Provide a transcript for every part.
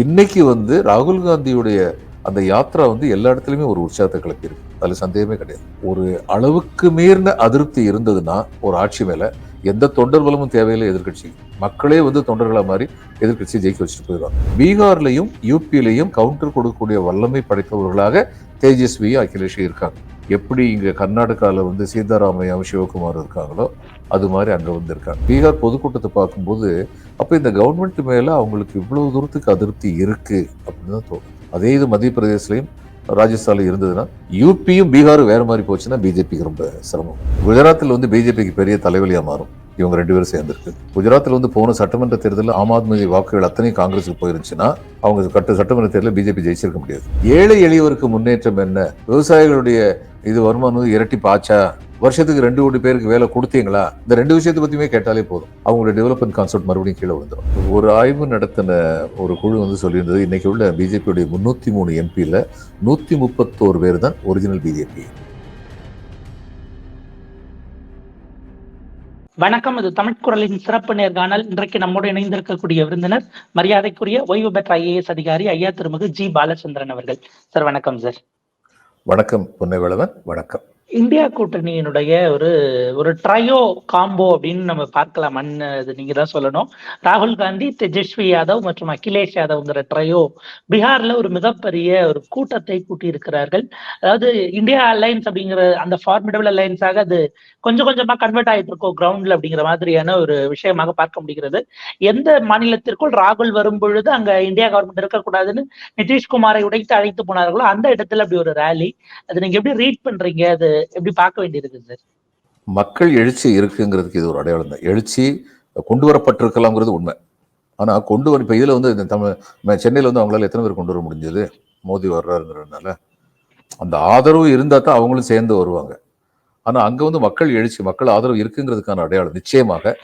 இன்னைக்கு வந்து ராகுல் காந்தியுடைய அந்த யாத்திரா வந்து எல்லா இடத்துலையுமே ஒரு உற்சாகத்தை கிளப்பியிருக்கு. அதில் சந்தேகமே கிடையாது. ஒரு அளவுக்கு மீறின அதிருப்தி இருந்ததுன்னா ஒரு ஆட்சி மேலே எந்த தொண்டர் பலமும் தேவையில்லை எதிர்க்கட்சி. மக்களே வந்து தொண்டர்களாக மாதிரி எதிர்க்கட்சி ஜெயிக்க வச்சுட்டு போயிடுவாங்க. பீகார்லையும் யூபியிலையும் கவுண்டர் கொடுக்கக்கூடிய வல்லமை படைத்தவர்களாக தேஜஸ்வியும் அகிலேஷும் இருக்காங்க. எப்படி இங்கே கர்நாடகாவில் வந்து சீதாராமையாவும் சிவகுமார் இருக்காங்களோ அது மாதிரி அங்கே வந்திருக்காங்க. பீகார் பொதுக்கூட்டத்தை பார்க்கும்போது அப்போ இந்த கவர்மெண்ட் மேலே அவங்களுக்கு இவ்வளோ தூரத்துக்கு அதிருப்தி இருக்குது அப்படின்னு தான் தோணும் அதே இது மத்திய பிரதேசலையும் ராஜஸ்தானில் இருந்ததுன்னா யூபியும் பீகாரும் வேறு மாதிரி போச்சுன்னா பிஜேபிக்கு ரொம்ப சிரமம். குஜராத்தில் வந்து பிஜேபிக்கு பெரிய தலைவலியாக மாறும். இவங்க ரெண்டு பேரும் சேர்ந்துருக்கு. குஜராத்தில் வந்து போன சட்டமன்ற தேர்தலில் ஆம் ஆத்மி வாக்குகள் அத்தனையும் காங்கிரஸுக்கு போயிருந்துச்சுன்னா அவங்க கட்ட சட்டமன்ற தேர்தலில் பிஜேபி ஜெயிச்சிருக்க முடியாது. ஏழை எளியவருக்கு முன்னேற்றம் என்ன? விவசாயிகளுடைய இது வருமானம் வந்து இரட்டி பாச்சா வருஷத்துக்கு ரெண்டு கோடி பேருக்கு வேலை கொடுத்தீங்களா? இந்த ரெண்டு விஷயத்தை பற்றியுமே கேட்டாலே போதும். அவங்களோட டெவலப்மெண்ட் கான்செப்ட் மறுபடியும் கீழே வந்துடும் ஒரு ஆய்வு நடத்தின ஒரு குழு வந்து சொல்லியிருந்தது இன்னைக்கு உள்ள பிஜேபியுடைய முன்னூத்தி மூணு எம்பியில் நூற்றி முப்பத்தோரு பேர் தான் ஒரிஜினல் பிஜேபி வணக்கம் இது தமிழ்குரலின் சிறப்பு நேர்காணல். இன்றைக்கு நம்மோடு இணைந்திருக்கக்கூடிய விருந்தினர் மரியாதைக்குரிய ஓய்வு பெற்ற ஐஏஎஸ் அதிகாரி ஐயா திருமிகு ஜி. பாலச்சந்திரன் அவர்கள். சார் வணக்கம் சார். வணக்கம் பொன்னைவேளவன் வணக்கம். இந்தியா கூட்டணியினுடைய ஒரு ஒரு ட்ரையோ காம்போ அப்படின்னு நம்ம பார்க்கலாமான்னு அது நீங்க தான் சொல்லணும். ராகுல் காந்தி தேஜஸ்வி யாதவ் மற்றும் அகிலேஷ் யாதவ்ங்கிற ட்ரையோ பீகார்ல ஒரு மிகப்பெரிய ஒரு கூட்டத்தை கூட்டி இருக்கிறார்கள் அதாவது இந்தியா அலைன்ஸ் அப்படிங்கிற அந்த ஃபார்மிடபிள் அலைன்ஸாக அது கொஞ்சம் கொஞ்சமா கன்வெர்ட் ஆயிட்டு இருக்கோம் கிரவுண்ட்ல அப்படிங்கிற மாதிரியான ஒரு விஷயமாக பார்க்க முடிகிறது. எந்த மாநிலத்திற்குள் ராகுல் வரும் பொழுது அங்க இந்தியா கவர்மெண்ட் இருக்கக்கூடாதுன்னு நிதிஷ்குமாரை உடைத்து அழைத்து போனார்களோ அந்த இடத்துல அப்படி ஒரு ரேலி அது நீங்க எப்படி ரீட் பண்றீங்க? அது எப்படி பார்க்க வேண்டியிருக்கு சார்? மக்கள் எழுச்சி இருக்குங்கிறதுக்கு இது ஒரு அடையாளம் தான். எழுச்சி கொண்டு வரப்பட்டிருக்கலாம்ங்கிறது உண்மை. ஆனால் கொண்டு வர இப்போ இதில் வந்து இந்த தமிழ் சென்னையில் வந்து அவங்களால எத்தனை பேர் கொண்டு வர முடிஞ்சது? மோதி வர்றாருங்கிறதுனால. அந்த ஆதரவு இருந்தால் தான் அவங்களும் சேர்ந்து வருவாங்க. ஆனா அங்க வந்து மக்கள் எழுச்சி மக்கள் ஆதரவு இருக்குங்கிறதுக்கான அடையாளம் நிச்சயமாக.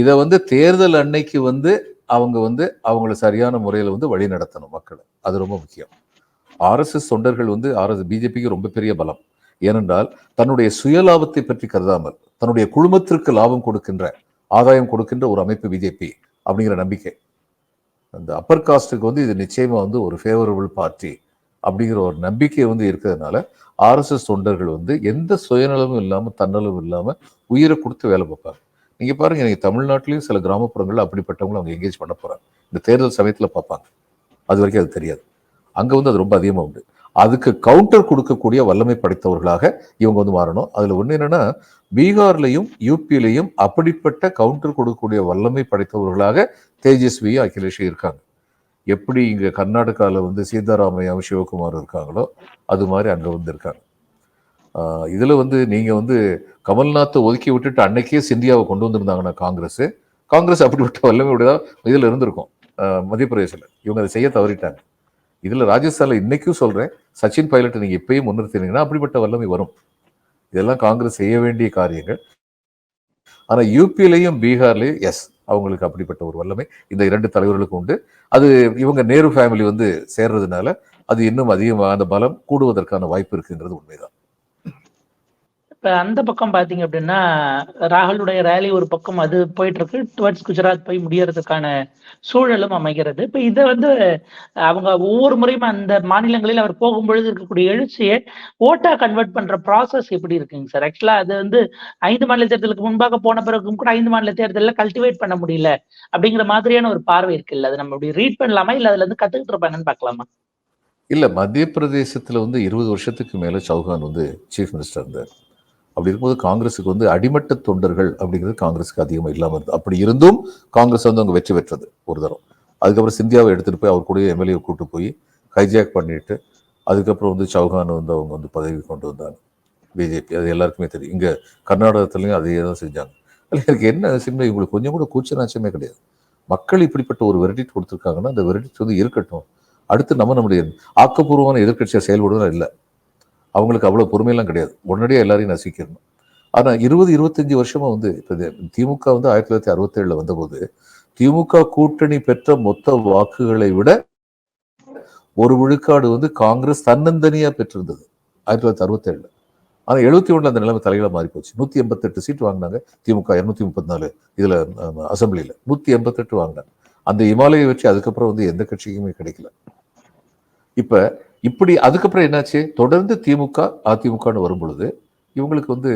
இதை வந்து தேர்தல் அன்னைக்கு வந்து அவங்க வந்து அவங்கள சரியான முறையில் வந்து வழி நடத்தணும் மக்களை. அது ரொம்ப முக்கியம். ஆர்எஸ்எஸ் தொண்டர்கள் வந்து ஆர்எஸ் பிஜேபிக்கு ரொம்ப பெரிய பலம். ஏனென்றால் தன்னுடைய சுயலாபத்தை பற்றி கருதாமல் தன்னுடைய குழுமத்திற்கு லாபம் கொடுக்கின்ற ஆதாயம் கொடுக்கின்ற ஒரு அமைப்பு பிஜேபி அப்படிங்கிற நம்பிக்கை. அந்த அப்பர் காஸ்ட்டுக்கு வந்து இது நிச்சயமாக வந்து ஒரு ஃபேவரபிள் பார்ட்டி அப்படிங்கிற ஒரு நம்பிக்கை வந்து இருக்கிறதுனால ஆர்எஸ்எஸ் தொண்டர்கள் வந்து எந்த சுயநலமும் இல்லாமல் தன்னலமும் இல்லாமல் உயிரை கொடுத்து வேலை பார்ப்பாங்க. நீங்கள் பாருங்க நீங்க தமிழ்நாட்டிலையும் சில கிராமப்புறங்களில் அப்படிப்பட்டவங்களை அவங்க எங்கேஜ் பண்ண போகிறாங்க இந்த தேர்தல் சமயத்தில் பார்ப்பாங்க. அது வரைக்கும் அது தெரியாது. அங்கே வந்து அது ரொம்ப அதிகமாக உண்டு. அதுக்கு கவுண்டர் கொடுக்கக்கூடிய வல்லமை படைத்தவர்களாக இவங்க வந்து மாறணும். அதில் ஒன்று என்னென்னா பீகார்லையும் யூபியிலையும் அப்படிப்பட்ட கவுண்டர் கொடுக்கக்கூடிய வல்லமை படைத்தவர்களாக தேஜஸ்வியும் அகிலேஷும் இருக்காங்க. எப்படி இங்கே கர்நாடகாவில் வந்து சீதாராமையாவும் சிவகுமார் இருக்காங்களோ அது மாதிரி அங்கே வந்து இருக்காங்க. இதில் வந்து நீங்கள் வந்து கமல்நாத்தை ஒதுக்கி விட்டுட்டு அன்னைக்கே சிந்தியாவை கொண்டு வந்திருந்தாங்கன்னா காங்கிரஸ். காங்கிரஸ் அப்படிப்பட்ட வல்லமை உடையதா இதில் இருந்திருக்கும். மத்திய பிரதேசில் இவங்க அதை செய்ய தவறிட்டாங்க. இதில் ராஜஸ்தானில் இன்னைக்கும் சொல்கிறேன் சச்சின் பைலட்டை நீங்கள் எப்பயும் முன்னிறுத்தினீங்கன்னா அப்படிப்பட்ட வல்லமை வரும். இதெல்லாம் காங்கிரஸ் செய்ய வேண்டிய காரியங்கள். ஆனால் யூபியிலையும் பீகார்லேயும் எஸ் அவங்களுக்கு அப்படிப்பட்ட ஒரு வல்லமை. இந்த இரண்டு தலைவர்களுக்கும் உண்டு. அது இவங்க நேரு ஃபேமிலி வந்து சேர்றதுனால அது இன்னும் அதிகமாக அந்த பலம் கூடுவதற்கான வாய்ப்பு இருக்குங்கிறது உண்மைதான். இப்ப அந்த பக்கம் பாத்தீங்க அப்படின்னா ராகுலுடைய ரேலி ஒரு பக்கம் அது போயிட்டு இருக்கு டுவர்ட்ஸ் குஜராத் போய் முடியறதுக்கான சூழலும் அமைகிறது. இப்ப இதை வந்து அவங்க ஒவ்வொரு முறையும் அந்த மாநிலங்களில் அவர் போகும்பொழுது இருக்கக்கூடிய எழுச்சியை ஓட்டா கன்வெர்ட் பண்ற ப்ராசஸ் எப்படி இருக்குங்க சார் ஆக்சுவலா அது வந்து ஐந்து மாநில தேர்தலுக்கு முன்பாக போன பிறகும் கூட ஐந்து மாநில தேர்தலில் கல்டிவேட் பண்ண முடியல அப்படிங்கிற மாதிரியான ஒரு பார்வை இருக்குல்ல. அது நம்ம அப்படி ரீட் பண்ணலாமா? இல்ல அதுல இருந்து கத்துக்கிட்டு இருப்பாங்கன்னு பார்க்கலாமா? இல்ல மத்திய பிரதேசத்துல வந்து இருபது வருஷத்துக்கு மேலே சௌஹான் வந்து சீஃப் மினிஸ்டர் இருந்தார். அப்படி இருக்கும்போது காங்கிரஸுக்கு வந்து அடிமட்ட தொண்டர்கள் அப்படிங்கிறது காங்கிரஸுக்கு அதிகமாக இல்லாமல் இருந்தது. அப்படி இருந்தும் காங்கிரஸ் வந்து அவங்க வெற்றி பெற்றது ஒரு தரம். அதுக்கப்புறம் சிந்தியாவை எடுத்துகிட்டு போய் அவர் கூட எம்எல்ஏ கூட்டு போய் ஹைஜாக் பண்ணிட்டு அதுக்கப்புறம் வந்து சௌஹான் வந்து அவங்க வந்து பதவி கொண்டு வந்தாங்க. பிஜேபி அது எல்லாருக்குமே தெரியும். இங்கே கர்நாடகத்துலேயும் அதே தான் செஞ்சாங்க. அதில் எனக்கு என்ன சின்ன இவங்களுக்கு கொஞ்சம் கூட கூச்சநாச்சமே கிடையாது. மக்கள் இப்படிப்பட்ட ஒரு வெரடிட் கொடுத்துருக்காங்கன்னா அந்த வெரடிட் வந்து இருக்கட்டும். அடுத்து நம்ம நம்முடைய ஆக்கப்பூர்வமான எதிர்க்கட்சியாக செயல்படுவதும் இல்லை. அவங்களுக்கு அவ்வளோ பொறுமையெல்லாம் கிடையாது. உடனடியாக எல்லாரையும் நசிக்கணும் ஆனால் இருபது இருபத்தஞ்சி வருஷமா வந்து இப்போ திமுக வந்து ஆயிரத்தி தொள்ளாயிரத்தி அறுபத்தேழில் வந்தபோது திமுக கூட்டணி பெற்ற மொத்த வாக்குகளை விட ஒரு விழுக்காடு வந்து காங்கிரஸ் தன்னந்தனியா பெற்றிருந்தது ஆயிரத்தி தொள்ளாயிரத்தி அறுபத்தேழில். ஆனால் எழுபத்தி ஒன்றில் அந்த நிலைமை தலையில மாறி போச்சு நூத்தி எண்பத்தெட்டு சீட் வாங்கினாங்க. திமுக இரநூத்தி முப்பத்தி நாலு இதுல அசம்பிளியில் நூத்தி எண்பத்தெட்டு வாங்கினாங்க. அந்த இமாலய வெற்றி அதுக்கப்புறம் வந்து எந்த கட்சிக்குமே கிடைக்கல. இப்ப இப்படி அதுக்கப்புறம் என்னாச்சு? தொடர்ந்து திமுக அதிமுகன்னு வரும் பொழுது இவங்களுக்கு வந்து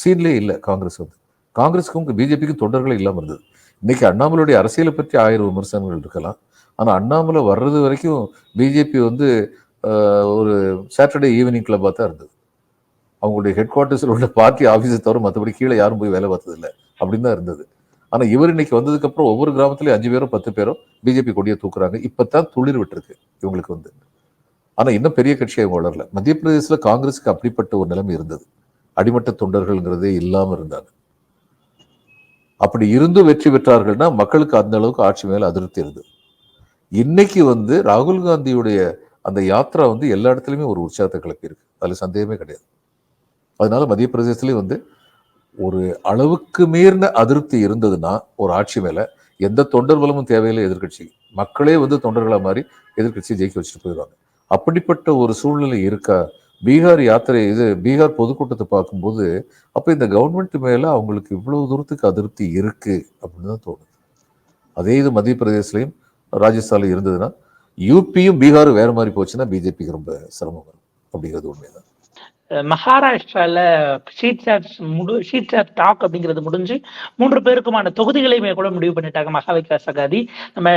சீன்லே இல்லை காங்கிரஸ் வந்து. காங்கிரஸுக்கும் பிஜேபிக்கும் தொண்டர்களே இல்லாமல் இருந்தது. இன்னைக்கு அண்ணாமலையுடைய அரசியலை பற்றி ஆயிரம் விமர்சனங்கள் இருக்கலாம். ஆனால் அண்ணாமலை வர்றது வரைக்கும் பிஜேபி வந்து ஒரு சாட்டர்டே ஈவினிங் கிளப்பாக தான் இருந்தது. அவங்களுடைய ஹெட் குவார்ட்டர்ஸில் உள்ள பார்ட்டி ஆஃபீஸை தவிர மற்றபடி கீழே யாரும் போய் வேலை பார்த்தது இல்லை. அப்படின்னு தான் இருந்தது. ஆனால் இவர் இன்னைக்கு வந்ததுக்கப்புறம் ஒவ்வொரு கிராமத்துலையும் அஞ்சு பேரும் பத்து பேரும் பிஜேபி கொடியை தூக்குறாங்க. இப்போ தான் துளிர் விட்டுருக்கு இவங்களுக்கு வந்து. ஆனா இன்னும் பெரிய கட்சியாக இவங்க வளரல. மத்திய பிரதேசத்தில் காங்கிரஸுக்கு அப்படிப்பட்ட ஒரு நிலைமை இருந்தது. அடிமட்ட தொண்டர்கள்ங்கிறதே இல்லாமல் இருந்தாங்க. அப்படி இருந்து வெற்றி பெற்றார்கள்னா மக்களுக்கு அந்த அளவுக்கு ஆட்சி மேலே அதிருப்தி இருந்தது. இன்னைக்கு வந்து ராகுல் காந்தியுடைய அந்த யாத்திரா வந்து எல்லா இடத்துலையுமே ஒரு உற்சாகத்தை கிளப்பியிருக்கு. அதில் சந்தேகமே கிடையாது. அதனால மத்திய பிரதேசத்துலேயும் வந்து ஒரு அளவுக்கு மீறின அதிருப்தி இருந்ததுன்னா ஒரு ஆட்சி மேல எந்த தொண்டர் பலமும் தேவையில்லை எதிர்க்கட்சி. மக்களே வந்து தொண்டர்களா மாதிரி எதிர்கட்சியை ஜெயிக்க வச்சுட்டு போயிடுவாங்க. அப்படிப்பட்ட ஒரு சூழ்நிலை இருக்கா? பீகார் யாத்திரை இது பீகார் பொதுக்கூட்டத்தை பார்க்கும்போது அப்போ இந்த கவர்மெண்ட் மேலே அவங்களுக்கு இவ்வளவு தூரத்துக்கு அதிருப்தி இருக்குது அப்படின்னு தான் தோணுது. அதே இது மத்திய பிரதேசலையும் ராஜஸ்தானில் இருந்ததுன்னா யூபியும் பீகாரும் வேறு மாதிரி போச்சுன்னா பிஜேபிக்கு ரொம்ப சிரமம் வரும் அப்படிங்கிறது உண்மைதான். மகாராஷ்டிரால ஷீட் ஆஃப் முடு ஷீட் சாட் டாக் அப்படிங்கிறது முடிஞ்சு மூன்று பேருக்குமான தொகுதிகளையுமே கூட முடிவு பண்ணிட்டாங்க மகா விகாஸ் அகாதி நம்ம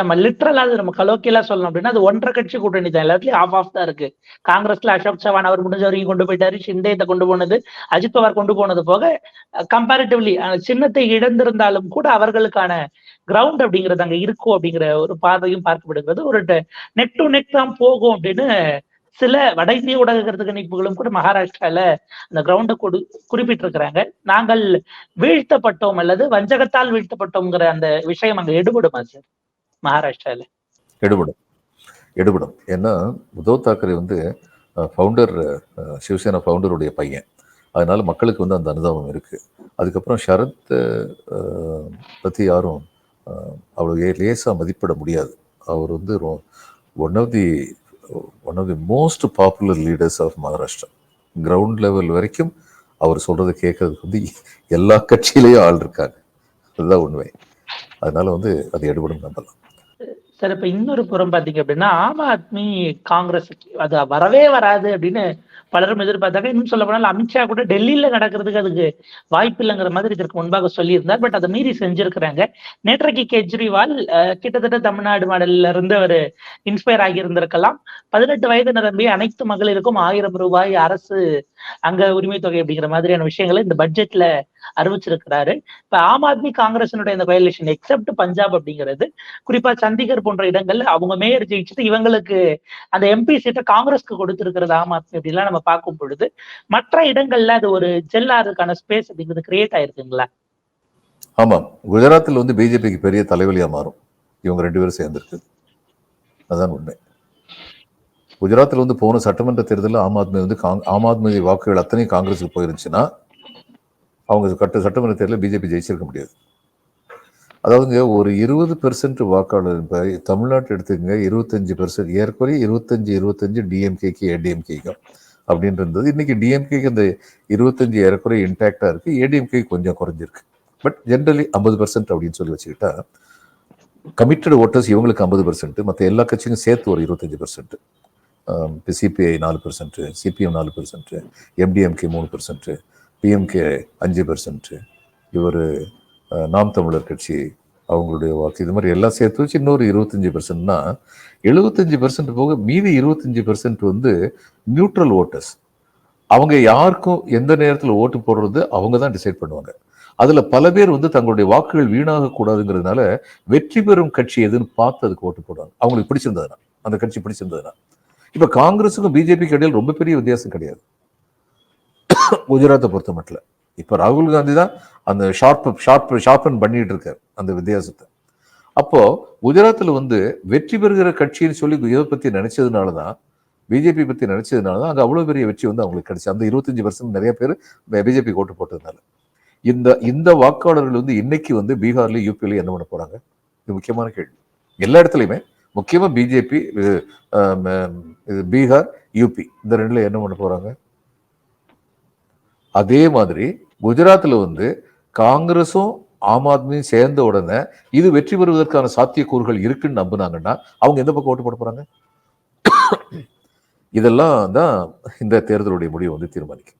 நம்ம லிட்ரலா அது நம்ம கலோக்கியலா சொல்லணும் அப்படின்னா அது ஒன்றரை கட்சி கூட்டணி தான். எல்லாத்துலயும் ஆஃப் ஆஃப் தான் இருக்கு. காங்கிரஸ்ல அசோக் சவான் அவர் முடிஞ்ச வரைக்கும் கொண்டு போயிட்டாரு. ஷிண்டே இதை கொண்டு போனது அஜித் பவார் கொண்டு போனது போக கம்பேரிட்டிவ்லி சின்னத்தை இழந்திருந்தாலும் கூட அவர்களுக்கான கிரவுண்ட் அப்படிங்கிறது அங்க இருக்கும் அப்படிங்கிற ஒரு பார்வையும் பார்க்கப்படுகிறது. ஒரு நெக் டு நெக் தான் போகும் அப்படின்னு சில வட இந்திய ஊடக கணிப்புகளும் கூட மகாராஷ்டிரால அந்த கிரவுண்டை கொடு குறிப்பிட்டிருக்கிறாங்க. நாங்கள் வீழ்த்தப்பட்டோம் அல்லது வஞ்சகத்தால் வீழ்த்தப்பட்டோம்ங்கிற அந்த விஷயம் அங்க எடுபடுமா சார் மகாராஷ்டிரால. எடுபடும். எடுபடும். ஏன்னா உத்தவ் தாக்கரே வந்து ஃபவுண்டர் சிவசேனா ஃபவுண்டருடைய பையன். அதனால மக்களுக்கு வந்து அந்த அனுதாபம் இருக்கு. அதுக்கப்புறம் ஷரத் பற்றி பத்தி யாரும் அவ்வளோ அவ்வளவு லேசா மதிப்பிட முடியாது. அவர் வந்து one of the one of the most popular leaders of Maharashtra ground level வரைக்கும் அவர் சொல்றதை கேட்கறதுக்கு வந்து எல்லா கட்சியிலையும் ஆள் இருக்காங்க. அதுதான் உண்மை. அதனால வந்து அது எடுபடும் நம்பலாம். சார் இப்ப இன்னொரு புறம் பாத்தீங்க அப்படின்னா ஆம் ஆத்மி காங்கிரஸ் அது வரவே வராது அப்படின்னு பலரும் எதிர்பார்த்தாங்க இன்னும் சொல்ல போனால் அமித்ஷா கூட டெல்லியில நடக்கிறதுக்கு அதுக்கு வாய்ப்பு இல்லைங்கிற மாதிரி இதற்கு முன்பாக சொல்லியிருந்தார். பட் அதை மீறி செஞ்சிருக்கிறாங்க. நேற்றைக்கு கெஜ்ரிவால் கிட்டத்தட்ட தமிழ்நாடு மாடல்ல இருந்து அவர் இன்ஸ்பயர் ஆகி இருந்திருக்கலாம் பதினெட்டு வயது நிரம்பி அனைத்து மகளிருக்கும் ஆயிரம் ரூபாய் அரசு அங்க உரிமை தொகை அப்படிங்கிற மாதிரியான விஷயங்களை இந்த பட்ஜெட்ல அறிவிச்சிருக்கிறாரு. இப்ப ஆம் ஆத்மி காங்கிரசினுடைய இந்த வயலேஷன் எக்ஸப்ட் பஞ்சாப் அப்படிங்கிறது குறிப்பா சண்டிகர் போன்ற இடங்கள்ல அவங்க மேயர் ஜெயிச்சுட்டு இவங்களுக்கு அந்த எம்பி சீட்டை காங்கிரஸ்க்கு கொடுத்திருக்கிறது ஆம் ஆத்மி அப்படின்லாம் நம்ம பார்க்கும் பொழுது மற்ற இடங்கள்ல அது ஒரு ஜெல்லாருக்கான ஸ்பேஸ் அப்படிங்கிறது கிரியேட் ஆயிருக்குங்களா? ஆமாம் குஜராத்தில் வந்து பிஜேபிக்கு பெரிய தலைவலியா மாறும். இவங்க ரெண்டு பேரும் சேர்ந்துருக்கு. அதான் உண்மை. குஜராத்தில் வந்து போன சட்டமன்ற தேர்தலில் ஆம் ஆத்மி வந்து காங் ஆம் ஆத்மி வாக்குகள் அத்தனையும் காங்கிரஸுக்கு போயிருந்துச்சுன்னா அவங்க கட்ட சட்டமன்ற தேர்தலில் பிஜேபி ஜெயிச்சிருக்க முடியாது. அதாவதுங்க ஒரு இருபது பெர்சன்ட் வாக்காளர் இப்போ தமிழ்நாட்டு எடுத்துக்கங்க இருபத்தஞ்சி பெர்சன்ட் ஏற்கனவே இருபத்தஞ்சு இருபத்தஞ்சு டிஎம்கேக்கு ஏடிஎம்கேக்கும் அப்படின்னு இருந்தது இன்றைக்கி டிஎம்கேக்கு அந்த இருபத்தஞ்சி ஏறக்குறைய இன்டாக்டாக இருக்குது ஏடிஎம்கே கொஞ்சம் குறைஞ்சிருக்கு. பட் ஜென்ரலி ஐம்பது பர்சன்ட் அப்படின்னு சொல்லி வச்சுக்கிட்டா கமிட்டட் ஓட்டர்ஸ் இவங்களுக்கு ஐம்பது பர்சன்ட் மற்ற எல்லா கட்சியும் சேர்த்து ஒரு இருபத்தஞ்சு பர்சன்ட் இப்போ சிபிஐ நாலு பர்சன்ட் சிபிஎம் நாலு பர்சன்ட் எம்டிஎம்கே மூணு பர்சன்ட் பிஎம்கே அஞ்சு பர்சன்ட் இவர் நாம் தமிழர் கட்சி அவங்களுடைய வாக்கு. இது மாதிரி எல்லாம் சேர்த்து வச்சு இன்னொரு இருபத்தஞ்சி பர்சன்ட்னா எழுபத்தஞ்சு பர்சன்ட் போக மீதி இருபத்தஞ்சி பர்சன்ட் வந்து நியூட்ரல் ஓட்டர்ஸ் அவங்க யாருக்கும் எந்த நேரத்தில் ஓட்டு போடுறது அவங்க தான் டிசைட் பண்ணுவாங்க. அதில் பல பேர் வந்து தங்களுடைய வாக்குகள் வீணாக கூடாதுங்கிறதுனால வெற்றி பெறும் கட்சி எதுன்னு பார்த்து அதுக்கு ஓட்டு போடுவாங்க. அவங்களுக்கு பிடிச்சிருந்ததுனா அந்த கட்சி பிடிச்சிருந்ததுனா இப்போ காங்கிரஸுக்கும் பிஜேபிக்கு இடையில் ரொம்ப பெரிய வித்தியாசம் கிடையாது. குஜராத்தை பொறுத்த மட்டும் இப்போ ராகுல் காந்தி தான் அந்த ஷார்ப் ஷார்ப் ஷார்பன் பண்ணிட்டு இருக்கார் அந்த வித்தியாசத்தை. அப்போ குஜராத்தில் வந்து வெற்றி பெறுகிற கட்சின்னு சொல்லி இதை பற்றி நினைச்சதுனால தான் பிஜேபி பற்றி நினைச்சதுனால தான் அங்கே அவ்வளோ பெரிய வெற்றி வந்து அவங்களுக்கு கிடைச்சி. அந்த இருபத்தஞ்சி பர்சன்ட் நிறைய பேர் பிஜேபி ஓட்டு போட்டதுனால. இந்த இந்த வாக்காளர்கள் வந்து இன்னைக்கு வந்து பீகார்லேயும் யூபிலையும் என்ன பண்ண போகிறாங்க இது முக்கியமான கேள்வி. எல்லா இடத்துலையுமே முக்கியமாக பிஜேபி இது பீகார் யூபி இந்த ரெண்டில் என்ன பண்ண போகிறாங்க அதே மாதிரி குஜராத்தில் வந்து காங்கிரஸும் ஆம் ஆத்மியும் சேர்ந்த உடனே இது வெற்றி பெறுவதற்கான சாத்தியக்கூறுகள் இருக்குன்னு நம்புனாங்கன்னா அவங்க எந்த பக்கம் ஓட்டு போட போகிறாங்க இதெல்லாம் தான் இந்த தேர்தலுடைய முடிவை வந்து தீர்மானிக்கும்.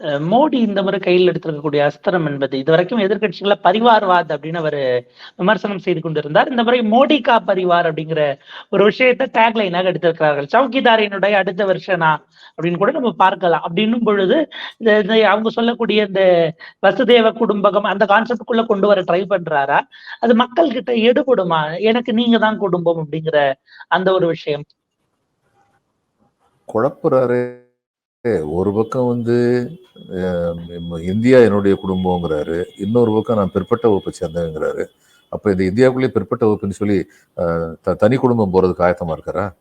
மோடி இந்த முறை கையில் எடுத்திருக்கக்கூடிய அஸ்திரம் என்பது இதுவரைக்கும் எதிர்கட்சிகளை பரிவார்வாத் அப்படின்னு அவர் விமர்சனம் செய்து கொண்டிருந்தார். இந்த முறை மோடி கா பரிவார் அப்படிங்கிற ஒரு விஷயத்தை டேக்லைனாக எடுத்திருக்கிறார்கள். சவுக்கிதாரினுடைய அடுத்த வருஷனா அப்படின்னு கூட நம்ம பார்க்கலாம். அப்படின்னும் பொழுது இந்த இந்த அவங்க சொல்லக்கூடிய இந்த வசுதேவ குடும்பகம் அந்த கான்செப்டுக்குள்ள கொண்டு வர ட்ரை பண்றாரா? அது மக்கள் கிட்ட எடுபடுமா? எனக்கு நீங்க தான் குடும்பம் அப்படிங்கிற அந்த ஒரு விஷயம். குழப்புறாரு. ஒரு பக்கம் வந்து இந்தியா என்னுடைய குடும்பங்கிறாரு இன்னொரு பக்கம் நான் பிற்பட்ட வகுப்பை சேர்ந்தவங்கிறாரு. அப்போ இந்த இந்தியாவுக்குள்ளேயே பிற்பட்ட வகுப்புன்னு சொல்லி த- தனி குடும்பம் போறதுக்கு ஆயத்தமா இருக்காரா?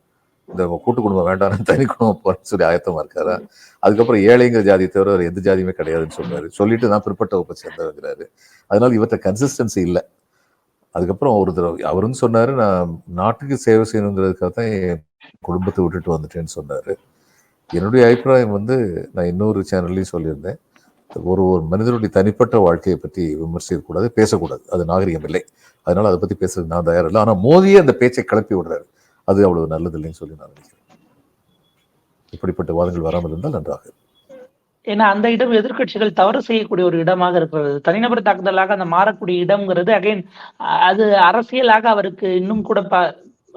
இந்த கூட்டு குடும்பம் வேண்டாம் தனி குடும்பம் போகிறேன்னு சொல்லி ஆயத்தமா இருக்காரா? அதுக்கப்புறம் ஏழைங்கிற ஜாதி தவிர வேறு எந்த ஜாதியுமே கிடையாதுன்னு சொன்னாரு சொல்லிட்டு நான் பிற்பட்ட வகுப்பை சேர்ந்தவங்கிறாரு. அதனால இவர்கிட்ட கன்சிஸ்டன்சி இல்லை. அதுக்கப்புறம் ஒரு தடவை அவரும் சொன்னாரு நான் நாட்டுக்கு சேவை செய்யணுங்கிறதுக்காக தான் என் குடும்பத்தை விட்டுட்டு வந்துட்டேன்னு சொன்னாரு. என்னுடைய அபிப்பிராயம் வந்து நான் இன்னொரு சேனல்லையும் சொல்லியிருந்தேன். ஒரு ஒரு மனிதனுடைய தனிப்பட்ட வாழ்க்கையை பற்றி விமர்சிக்கக்கூடாது பேசக்கூடாது. அது நாகரிகம் இல்லை. அதனால அதை பத்தி பேசுறது நான் தயார் இல்லை. ஆனா மோதியே அந்த பேச்சை கிளப்பி விடுறாரு. அது அவ்வளவு நல்லது இல்லைன்னு சொல்லி நான் நினைக்கிறேன். இப்படிப்பட்ட வாதங்கள் வராமல் இருந்தால் நன்றாக ஏன்னா அந்த இடம் எதிர்க்கட்சிகள் தவறு செய்யக்கூடிய ஒரு இடமாக இருக்கிறது. தனிநபர் தாக்குதலாக அந்த மாறக்கூடிய இடம்ங்கிறது அகைன் அது அரசியலாக அவருக்கு இன்னும் கூட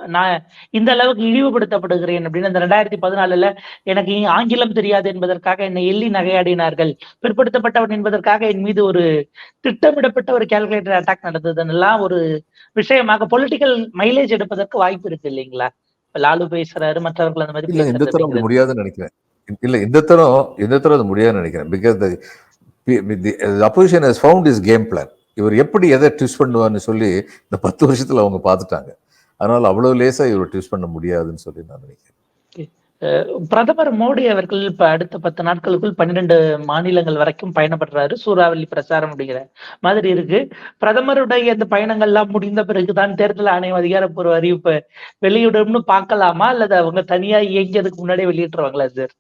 நான் இந்த அளவுக்கு இழிவுபடுத்தப்படுகிறேன் அப்படின்னு அந்த ரெண்டாயிரத்தி பதினாலுல எனக்கு ஆங்கிலம் தெரியாது என்பதற்காக என்னை எள்ளி நகையாடினார்கள். பிற்படுத்தப்பட்டவன் என்பதற்காக என் மீது ஒரு திட்டமிடப்பட்ட ஒரு கால்குலேட்டர் அட்டாக் நடந்ததுன்னெல்லாம் ஒரு விஷயமாக பொலிட்டிக்கல் மைலேஜ் எடுப்பதற்கு வாய்ப்பு இருக்கு இல்லைங்களா? இப்ப லாலு பேசுறாரு மற்றவர்கள் அந்த மாதிரி இந்த தரம். முடியாதுன்னு நினைக்கிறேன். இல்ல இந்த தரம் இந்த தரம் அது முடியாதுன்னு நினைக்கிறேன். Because opposition has found its game plan இவர் எப்படி எதை ட்விஸ்ட் பண்ணுவார்னு சொல்லி இந்த பத்து வருஷத்துல அவங்க பார்த்துட்டாங்க. அதனால அவ்வளவு லேசா இவர் ட்விஸ்ட் பண்ண முடியாதுன்னு சொல்லி நான் நினைக்கிறேன். பிரதமர் மோடி அவர்கள் இப்ப அடுத்த பத்து நாட்களுக்குள் பன்னிரெண்டு மாநிலங்கள் வரைக்கும் பயணப்படுறாரு. சூறாவளி பிரச்சாரம் அப்படிங்கிற மாதிரி இருக்கு. பிரதமருடைய இந்த பயணங்கள்லாம் முடிந்த பிறகுதான் தேர்தல் ஆணையம் அதிகாரப்பூர்வ அறிவிப்பை வெளியிடும்னு பார்க்கலாமா? அல்லது அவங்க தனியா இயங்கியதுக்கு முன்னாடியே வெளியிட்டுருவாங்களா சார்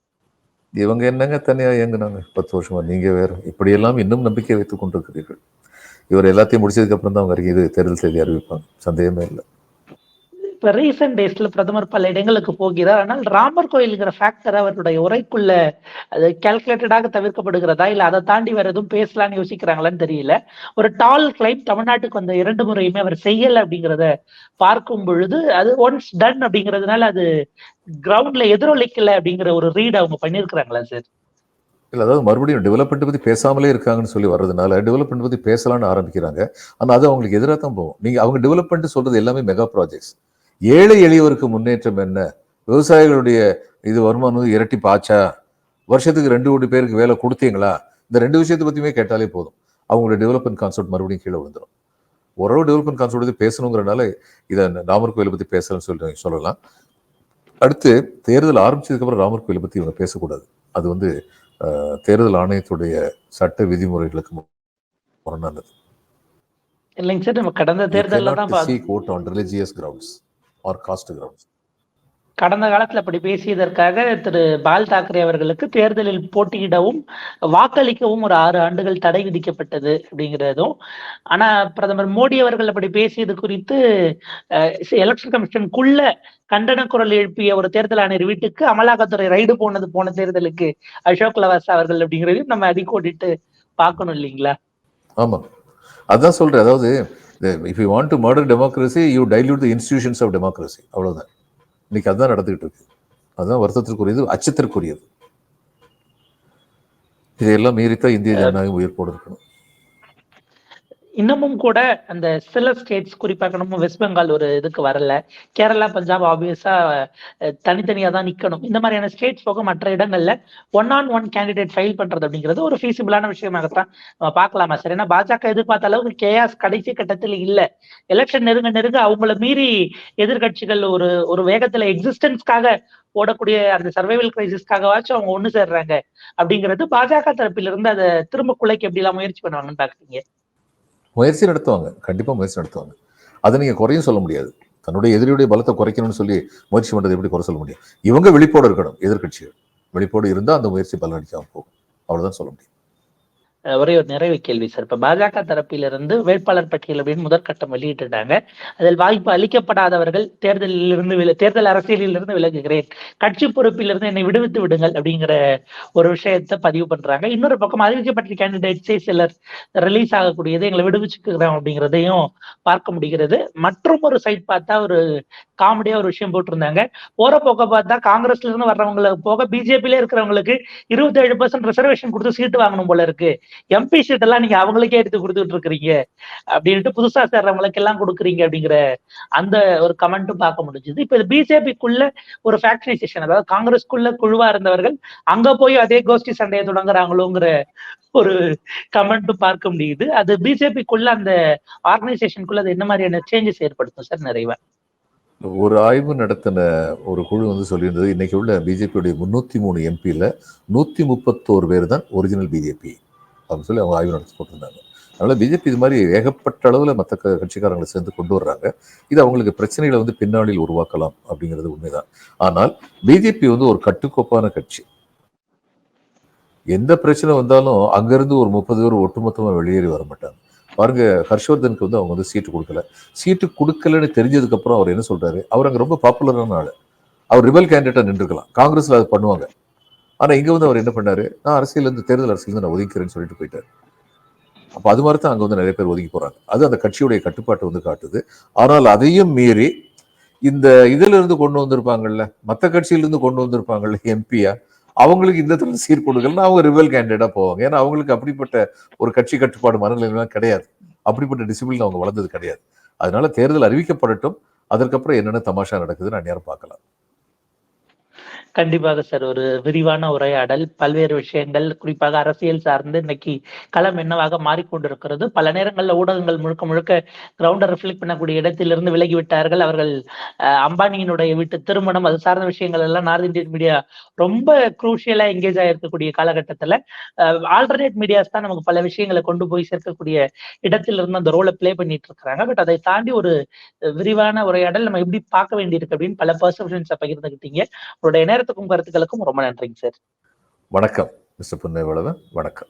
இவங்க என்னங்க தனியா இயங்குனாங்க? பத்து வருஷமா நீங்க வேற. இப்படியெல்லாம் இன்னும் நம்பிக்கை வைத்துக் கொண்டிருக்கிறீர்கள். இவர் எல்லாத்தையும் முடிச்சதுக்கு அப்புறம் தான் அவங்க இது தேர்தல் செய்தி அறிவிப்பாங்க. சந்தேகமே இல்லை. இப்ப ரீசெண்ட் டேஸ்ல பிரதமர் பல இடங்களுக்கு போகிறார். ஆனால் ராமர் கோயிலுங்கிற ஃபேக்டர் அவருடைய உரைக்குள்ள அது கால்குலேட்டடாக தவிர்க்கப்படுகிறதா? இல்ல அதை தாண்டி வேற எதுவும் பேசலாம்னு யோசிக்கிறாங்களான்னு தெரியல. ஒரு டால் கிளைம் தமிழ்நாட்டுக்கு வந்த இரண்டு முறையுமே அவர் செய்யல அப்படிங்கிறத பார்க்கும் பொழுது அது ஒன்ஸ் டன் அப்படிங்கிறதுனால அது கிரவுண்ட்ல எதிரொலிக்கல அப்படிங்கிற ஒரு ரீட் அவங்க பண்ணிருக்கிறாங்களா சார் இல்ல அதாவது மறுபடியும் டெவலப்மெண்ட் பத்தி பேசாமலே இருக்காங்கன்னு சொல்லி வர்றதுனால டெவலப்மெண்ட் பத்தி பேசலாம்னு ஆரம்பிக்கிறாங்க. ஆனா அது அவங்களுக்கு எதிராக தான் போகும். நீங்க அவங்க டெவலப்மெண்ட் சொல்றது எல்லாமே மெகா ப்ராஜெக்ட்ஸ் ஏழை எளியவருக்கு முன்னேற்றம் என்ன? விவசாயிகளுடைய இது வருமானம் வந்து இரட்டி பாச்சா? வருஷத்துக்கு ரெண்டு கோடி பேருக்கு வேலை கொடுத்தீங்களா? இந்த ரெண்டு விஷயத்தை பத்தியுமே கேட்டாலே போதும். அவங்களுடைய டெவலப்மெண்ட் கான்செப்ட் மறுபடியும் கீழே விழுந்துரும். ஓரளவு டெவலப்மெண்ட் கான்செப்ட் பத்தி பேசணுங்கிறனால இதை ராமர் கோயிலை பத்தி பேசலன்னு சொல்லி சொல்லலாம். அடுத்து தேர்தல் ஆரம்பிச்சதுக்கு அப்புறம் ராமர் கோயிலை பத்தி இவங்க பேசக்கூடாது. அது வந்து தேர்தல் ஆணையத்துடைய சட்ட விதிமுறைகளுக்கு முரணானது. இல்லைங்க சார் நம்ம கடந்த தேர்தல்ல தான் vote on religious grounds or caste grounds கடந்த காலத்துல அப்படி பேசியதற்காக திரு பால் தாக்கரே அவர்களுக்கு தேர்தலில் போட்டியிடவும் வாக்களிக்கவும் ஒரு ஆறு ஆண்டுகள் தடை விதிக்கப்பட்டது அப்படிங்கிறதும். ஆனா பிரதமர் மோடி அவர்கள் அப்படி பேசியது குறித்து எலெக்ஷன் கமிஷனுக்குள்ள கண்டன குரல் எழுப்பிய ஒரு தேர்தல் ஆணையர் வீட்டுக்கு அமலாக்கத்துறை ரைடு போனது போன தேர்தலுக்கு அசோக் லவாசா அவர்கள் அப்படிங்கிறதையும் நம்ம அடிக்கோடிட்டு பார்க்கணும் இல்லைங்களா? ஆமா அதான் சொல்றேன். அதாவது if you want to murder democracy you dilute the institutions of democracy அவ்வளோதான் இன்னைக்கு அதுதான் நடந்துகிட்டு இருக்கு. அதுதான் வருத்தத்திற்குரியது அச்சத்திற்குரியது. இதையெல்லாம் மீறித்தான் இந்திய ஜனநாயகம் உயிர்ப்போடு இருக்கணும் இன்னமும் கூட அந்த சில ஸ்டேட்ஸ் குறிப்பாக நம்ம வெஸ்ட் பெங்கால் ஒரு இதுக்கு வரல. கேரளா பஞ்சாப் ஆப்வியஸா தனித்தனியா தான் நிக்கணும். இந்த மாதிரியான ஸ்டேட்ஸ் போக மற்ற இடங்கள்ல one on one candidate file பண்றது அப்படிங்கிறது ஒரு ஃபீசிபிளான விஷயமாகத்தான் நம்ம பார்க்கலாமா? சார் ஏன்னா பாஜக எதிர்பார்த்த அளவுக்கு கேஆஸ் கடைசி கட்டத்தில் இல்ல. எலெக்ஷன் நெருங்க நெருங்க அவங்கள மீறி எதிர்கட்சிகள் ஒரு ஒரு வேகத்துல எக்ஸிஸ்டன்ஸ்க்காக ஓடக்கூடிய அந்த சர்வைவல் கிரைசிஸ்க்காகவாச்சும் அவங்க ஒண்ணு சேர்றாங்க. அப்படிங்கிறது பாஜக தரப்பிலிருந்து அதை திரும்ப குலைக்கு எப்படி எல்லாம் முயற்சி பண்ணுவாங்கன்னு பாக்குறீங்க முயற்சி நடத்துவாங்க கண்டிப்பாக முயற்சி நடத்துவாங்க அதை நீங்கள் குறையும் சொல்ல முடியாது. தன்னுடைய எதிரியுடைய பலத்தை குறைக்கணும்னு சொல்லி முயற்சி பண்ணுறது எப்படி குறை சொல்ல முடியும்? இவங்க விழிப்போடு இருக்கணும் எதிர்கட்சிகள் விழிப்போடு இருந்தால் அந்த முயற்சி பலனடிக்காமல் போகும். அவ்வளோதான் சொல்ல முடியும். ஒரே ஒரு நிறைவு கேள்வி சார் இப்ப பாஜக தரப்பிலிருந்து வேட்பாளர் பட்டியல் அப்படின்னு முதற்கட்டம் வெளியிட்டுட்டாங்க அதில் வாய்ப்பு அளிக்கப்படாதவர்கள் தேர்தலில் இருந்து தேர்தல் அரசியலில் இருந்து விலகுகிறேன். கட்சி பொறுப்பிலிருந்து என்னை விடுவித்து விடுங்கள் அப்படிங்கிற ஒரு விஷயத்தை பதிவு பண்றாங்க. இன்னொரு பக்கம் அறிவிக்கப்பட்ட கேண்டிடேட்ஸே சிலர் ரிலீஸ் ஆகக்கூடியது. எங்களை விடுவிச்சுக்கிறோம் அப்படிங்கிறதையும் பார்க்க முடிகிறது. மற்றும் ஒரு சைட் பார்த்தா ஒரு காமெடியா ஒரு விஷயம் போட்டிருந்தாங்க. போற போக்க பார்த்தா காங்கிரஸ்ல இருந்து வர்றவங்களுக்கு போக பிஜேபியில இருக்கிறவங்களுக்கு இருபத்தேழு பர்சன்ட் ரிசர்வேஷன் கொடுத்து சீட்டு வாங்கணும் போல இருக்கு. எம்பி ஷீட் எல்லாம் நீங்க அவங்களுக்கே எடுத்து கொடுத்துட்டு இருக்கிறீங்க அப்படின்ட்டு புதுசா சேர்றவங்களுக்கு எல்லாம் கொடுக்குறீங்க அப்படிங்கிற அந்த ஒரு கமெண்ட்டும் பார்க்க முடிஞ்சது. இப்ப பிஜேபிக்குள்ள ஒரு ஃபேக்டரைசேஷன் அதாவது காங்கிரஸ்க்குள்ள குழுவா இருந்தவர்கள் அங்க போய் அதே கோஷ்டி சண்டையை தொடங்குறாங்களோங்கிற ஒரு கமெண்ட்டும் பார்க்க முடியுது. அது பிஜேபிக்குள்ள அந்த ஆர்கனைசேஷனுக்குள்ள அது என்ன மாதிரியான சேஞ்சஸ் ஏற்படுத்தும் சார் நிறைவா? ஒரு ஆய்வு நடத்தின ஒரு குழு வந்து சொல்லியிருந்தது இன்னைக்கு உள்ள பிஜேபியுடைய முன்னூத்தி மூணு எம்பியில் நூத்தி முப்பத்தோரு பேர் தான் ஒரிஜினல் பிஜேபி அப்படின்னு சொல்லி அவங்க ஆய்வு நடத்தி போட்டிருந்தாங்க. அதனால் பிஜேபி இது மாதிரி ஏகப்பட்ட அளவில் மற்ற கட்சிக்காரங்களை சேர்ந்து கொண்டு வர்றாங்க. இது அவங்களுக்கு பிரச்சனைகளை வந்து பின்னாளில் உருவாக்கலாம் அப்படிங்கிறது உண்மைதான். ஆனால் பிஜேபி வந்து ஒரு கட்டுக்கோப்பான கட்சி. எந்த பிரச்சனை வந்தாலும் அங்கேருந்து ஒரு முப்பது பேர் ஒட்டுமொத்தமாக வெளியேறி வர மாட்டாங்க. பாருங்க ஹர்ஷவர்தனுக்கு வந்து அவங்க வந்து சீட்டு கொடுக்கல. சீட்டு கொடுக்கலன்னு தெரிஞ்சதுக்கப்புறம் அவர் என்ன சொல்கிறாரு அவர் அங்கே ரொம்ப பாப்புலரான ஆள். அவர் ரிபல் கேண்டிடேட்டாக நின்றுருக்கலாம். காங்கிரஸில் அது பண்ணுவாங்க. ஆனா இங்க வந்து அவர் என்ன பண்ணாரு? நான் அரசியலேருந்து தேர்தல் அரசியலேருந்து நான் ஒதுக்கிறேன்னு சொல்லிட்டு போயிட்டாரு. அப்ப அது மாதிரி தான் அங்க வந்து நிறைய பேர் ஒதுக்கி போறாங்க. அது அந்த கட்சியுடைய கட்டுப்பாட்டை வந்து காட்டுது. ஆனால் அதையும் மீறி இந்த இதிலிருந்து கொண்டு வந்திருப்பாங்கல்ல மற்ற கட்சியில இருந்து கொண்டு வந்திருப்பாங்கல்ல எம்பியா அவங்களுக்கு இந்த இடத்துல சீர் அவங்க ரிவல் கேண்டிடேட்டாக போவாங்க. ஏன்னா அவங்களுக்கு அப்படிப்பட்ட ஒரு கட்சி கட்டுப்பாடு மனநிலைலாம் கிடையாது. அப்படிப்பட்ட டிசிப்ளின் அவங்க வளர்ந்தது கிடையாது. அதனால தேர்தல் அறிவிக்கப்படட்டும். அதற்கப்புறம் என்னென்ன தமாஷா நடக்குதுன்னு நான் நேரம் பார்க்கலாம். கண்டிப்பாக சார். ஒரு விரிவான உரையாடல் பல்வேறு விஷயங்கள் குறிப்பாக அரசியல் சார்ந்து இன்னைக்கு களம் என்னவாக மாறிக்கொண்டிருக்கிறது. பல நேரங்களில் ஊடகங்கள் முழுக்க முழுக்க கிரவுண்டை ரிஃப்ளெக்ட் பண்ணக்கூடிய இடத்திலிருந்து விலகி விட்டார்கள் அவர்கள் அம்பானியினுடைய வீட்டு திருமணம் அது சார்ந்த விஷயங்கள் எல்லாம் நார்த் இந்தியன் மீடியா ரொம்ப குரூஷியலா எங்கேஜ் ஆகிருக்கக்கூடிய காலகட்டத்துல. ஆல்டர்னேட் மீடியாஸ் தான் நமக்கு பல விஷயங்களை கொண்டு போய் சேர்க்கக்கூடிய இடத்திலிருந்து அந்த ரோலை ப்ளே பண்ணிட்டு இருக்காங்க பட் அதை தாண்டி ஒரு விரிவான உரையாடல் நம்ம எப்படி பார்க்க வேண்டியிருக்கு அப்படின்னு பல பர்செப்ஷன்ஸை பகிர்ந்துக்கிட்டீங்க உங்களுடைய நேரத்துக்கும் கருத்துக்களுக்கும் ரொம்ப நன்றிங்க சார். வணக்கம் மிஸ்டர் பொன்னேவளவன் வணக்கம்.